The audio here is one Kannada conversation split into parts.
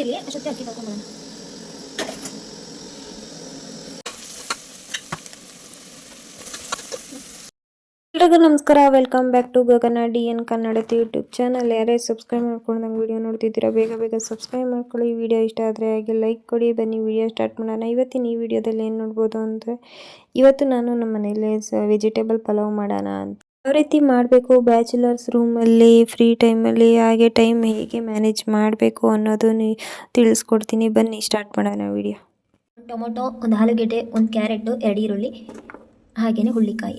ಕುದೀತಿರ್ಲಿ ಅಷ್ಟೊತ್ತಿಗೆ ಅಕ್ಕಿ ತಗೊಂಬರೋಣ ಎಲ್ರಿಗೂ ನಮಸ್ಕಾರ, welcome back to Gagana D N Kannada YouTube channel. ಯಾರೇ ಸಬ್ಸ್ಕ್ರೈಬ್ ಮಾಡ್ಕೊಂಡು ನಂಗೆ ವಿಡಿಯೋ ನೋಡ್ತಿದ್ದೀರಾ, ಬೇಗ ಬೇಗ ಸಬ್ಸ್ಕ್ರೈಬ್ ಮಾಡ್ಕೊಳ್ಳಿ. ಈ ವಿಡಿಯೋ ಇಷ್ಟ ಆದರೆ ಹಾಗೆ ಲೈಕ್ ಕೊಡಿ. ಬನ್ನಿ, ವಿಡಿಯೋ ಸ್ಟಾರ್ಟ್ ಮಾಡೋಣ. ಇವತ್ತಿನ ಈ ವಿಡಿಯೋದಲ್ಲಿ ಏನು ನೋಡ್ಬೋದು ಅಂದರೆ, ಇವತ್ತು ನಾನು ನಮ್ಮ ಮನೇಲಿ ವೆಜಿಟೇಬಲ್ ಪಲಾವ್ ಮಾಡೋಣ ಅಂತ. ಯಾವ ರೀತಿ ಮಾಡಬೇಕು ಬ್ಯಾಚುಲರ್ಸ್ ರೂಮಲ್ಲಿ ಫ್ರೀ ಟೈಮಲ್ಲಿ ಹಾಗೆ ಟೈಮ್ ಹೇಗೆ ಮ್ಯಾನೇಜ್ ಮಾಡಬೇಕು ಅನ್ನೋದು ತಿಳಿಸ್ಕೊಡ್ತೀನಿ ಬನ್ನಿ ಸ್ಟಾರ್ಟ್ ಮಾಡೋಣ ವಿಡಿಯೋ ಟೊಮೊಟೊ ಒಂದು ಆಲೂಗೆಡ್ಡೆ ಒಂದು ಕ್ಯಾರೆಟು ಎರಡು ಈರುಳ್ಳಿ ಹಾಗೆಯೇ ಹುಳ್ಳಿಕಾಯಿ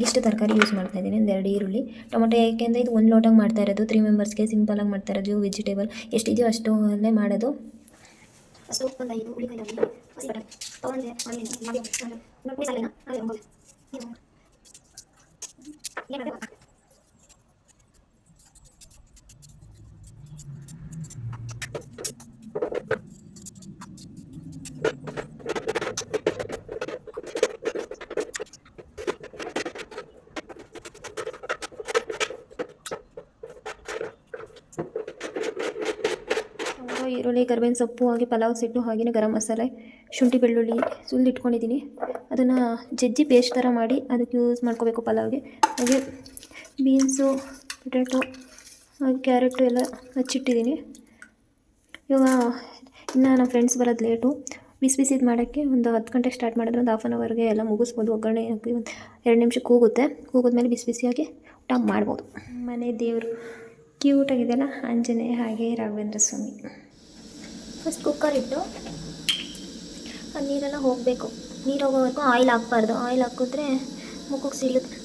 ಇಷ್ಟು ತರಕಾರಿ ಯೂಸ್ ಮಾಡ್ತಾ ಇದ್ದೀನಿ ಒಂದು ಎರಡು ಈರುಳ್ಳಿ ಟೊಮೊಟೊ ಯಾಕೆಂದರೆ ಇದು ಒಂದು ಲೋಟಾಗಿ ಮಾಡ್ತಾ ಇರೋದು ತ್ರೀ ಮೆಂಬರ್ಸ್ಗೆ ಸಿಂಪಲಾಗಿ ಮಾಡ್ತಾ ಇರೋದು ವೆಜಿಟೇಬಲ್ ಎಷ್ಟಿದೆಯೋ ಅಷ್ಟು ಅಲ್ಲೇ ಮಾಡೋದು ಒಂದು ಐದು ಈರುಳ್ಳಿ, ಕರ್ಬೇವಿನ ಸೊಪ್ಪು ಹಾಗೆ ಪಲಾವ್ ಸಿಟ್ಟು ಹಾಗೆಯೇ ಗರಂ ಮಸಾಲೆ, ಶುಂಠಿ, ಬೆಳ್ಳುಳ್ಳಿ ಸುಲ್ದು ಇಟ್ಕೊಂಡಿದ್ದೀನಿ ಅದನ್ನು ಜಜ್ಜಿ ಪೇಸ್ಟ್ ಥರ ಮಾಡಿ ಅದಕ್ಕೆ ಯೂಸ್ ಮಾಡ್ಕೋಬೇಕು ಪಲಾವ್ಗೆ. ಹಾಗೆ ಬೀನ್ಸು ಪೊಟ್ಯಾಟೊ ಹಾಗೆ ಕ್ಯಾರೆಟು ಎಲ್ಲ ಹಚ್ಚಿಟ್ಟಿದ್ದೀನಿ. ಇವಾಗ ಇನ್ನು ನಮ್ಮ ಫ್ರೆಂಡ್ಸ್ ಬರೋದು ಲೇಟು ಬಿಸಿ ಬಿಸಿದು ಮಾಡೋಕ್ಕೆ ಒಂದು ಹತ್ತು ಗಂಟೆಗೆ ಸ್ಟಾರ್ಟ್ ಮಾಡಿದ್ರೆ ಒಂದು ಹಾಫ್ ಆನ್ ಅವರ್ಗೆ ಎಲ್ಲ ಮುಗಿಸ್ಬೋದು. ಒಗ್ಗರಣೆ ಎರಡು ನಿಮಿಷಕ್ಕೆ ಕೂಗುತ್ತೆ. ಕೂಗಿದ್ಮೇಲೆ ಬಿಸಿ ಬಿಸಿಯಾಗಿ ಊಟ ಮಾಡ್ಬೋದು. ಮನೆ ದೇವರು ಕ್ಯೂಟಾಗಿದೆಯಲ್ಲ ಆಂಜನೇಯ ಹಾಗೆ ರಾಘವೇಂದ್ರ ಸ್ವಾಮಿ. ಫಸ್ಟ್ ಕುಕ್ಕರ್ ಇಟ್ಟು ಆ ನೀರೆಲ್ಲ ಹೋಗಬೇಕು. ನೀರು ಹೋಗೋವರೆಗೂ ಆಯಿಲ್ ಹಾಕ್ಬಾರ್ದು. ಆಯಿಲ್ ಹಾಕಿದ್ರೆ ಮುಖಕ್ಕೆ ಸಿಗುತ್ತೆ.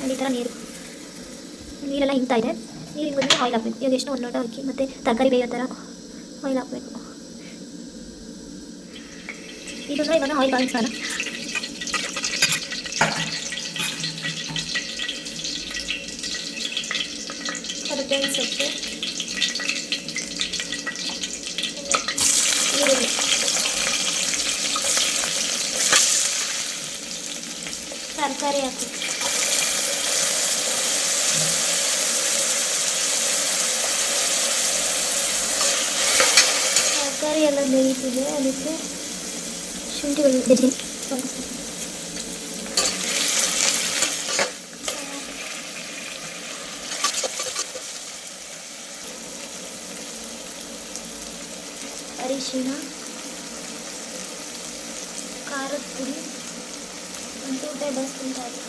ನೋಡಿ ಈ ಥರ ನೀರು. ನೀರೆಲ್ಲ ಇದೆ. ನೀರಿಗೆ ಬಂದರೆ ಆಯಿಲ್ ಹಾಕಬೇಕು ಇವಾಗ ಎಷ್ಟು ಒಂದು ಲೋಟ ಅಕ್ಕಿ ಮತ್ತು ತರಕಾರಿ ಬೇಯೋ ಥರ ಆಯಿಲ್ ಹಾಕಬೇಕು ಇದನ್ನ ಇವಾಗ ಆಯಿಲ್ ಕಾಯಿಸೋಣ ಕರಿಬೇವಿನ ಸೊಪ್ಪು ಈರುಳ್ಳಿ ತರಕಾರಿ ಹಾಕಿ ತರಕಾರಿ ಎಲ್ಲ ಬೇಯಿಸಿದೆ ಅದಕ್ಕೆ ಶುಂಠಿ ಬೆಳ್ಳುಳ್ಳಿ ಅರಿಶಿಣ ಖಾರದ ಪುಡಿ ಒಂದು ಟೇಬಲ್ ಸ್ಪೂನ್ ಸಾಕು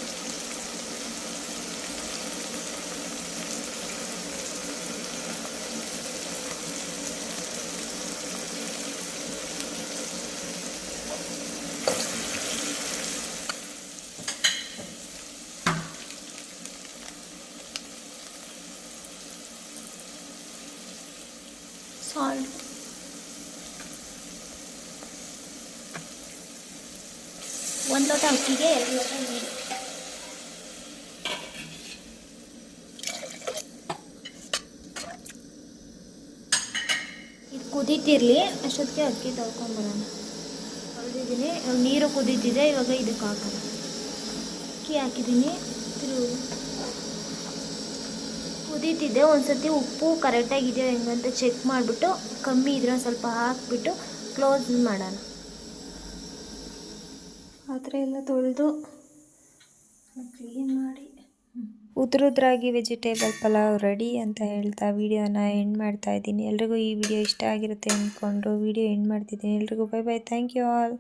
ಸಾಲ್ಟ್. ಒಂದು ಲೋಟ ಅಕ್ಕಿಗೆ ಎರಡು ಲೋಟ ನೀರು. ಇದು ಕುದೀತಿರ್ಲಿ, ಅಷ್ಟೊತ್ತಿಗೆ ಅಕ್ಕಿ ತೊಳ್ಕೊಂಬರೋಣ ತೊಳೆದಿದ್ದೀನಿ ನೀರು ಕುದೀತಿದೆ, ಇವಾಗ ಇದಕ್ಕೆ ಹಾಕೋಣ. ಅಕ್ಕಿ ಹಾಕಿದ್ದೀನಿ ತಿರು ಕುದೀತಿದೆ ಒಂದ್ಸತಿ ಉಪ್ಪು ಕರೆಕ್ಟಾಗಿದೆಯೋ ಹೆಂಗಂತ ಚೆಕ್ ಮಾಡಿಬಿಟ್ಟು ಕಮ್ಮಿ ಇದ್ರೆ ಒಂದ್ ಸ್ವಲ್ಪ ಹಾಕ್ಬಿಟ್ಟು ಕ್ಲೋಸ್ ಮಾಡೋಣ. ಪಾತ್ರೆ ಎಲ್ಲ ತೊಳೆದು ಕ್ಲೀನ್ ಮಾಡಿ. ಉದ್ರುದ್ರಾಗಿ ವೆಜಿಟೇಬಲ್ ಪಲಾವ್ ರೆಡಿ ಅಂತ ಹೇಳ್ತಾ ವಿಡಿಯೋನ ಎಂಡ್ ಮಾಡ್ತಾ ಇದ್ದೀನಿ. ಎಲ್ರಿಗೂ ಈ ವಿಡಿಯೋ ಇಷ್ಟ ಆಗಿರುತ್ತೆ ಅಂದ್ಕೊಂಡು ವಿಡಿಯೋ ಎಂಡ್ ಮಾಡ್ತಿದ್ದೀನಿ. ಎಲ್ರಿಗೂ bye bye thank you all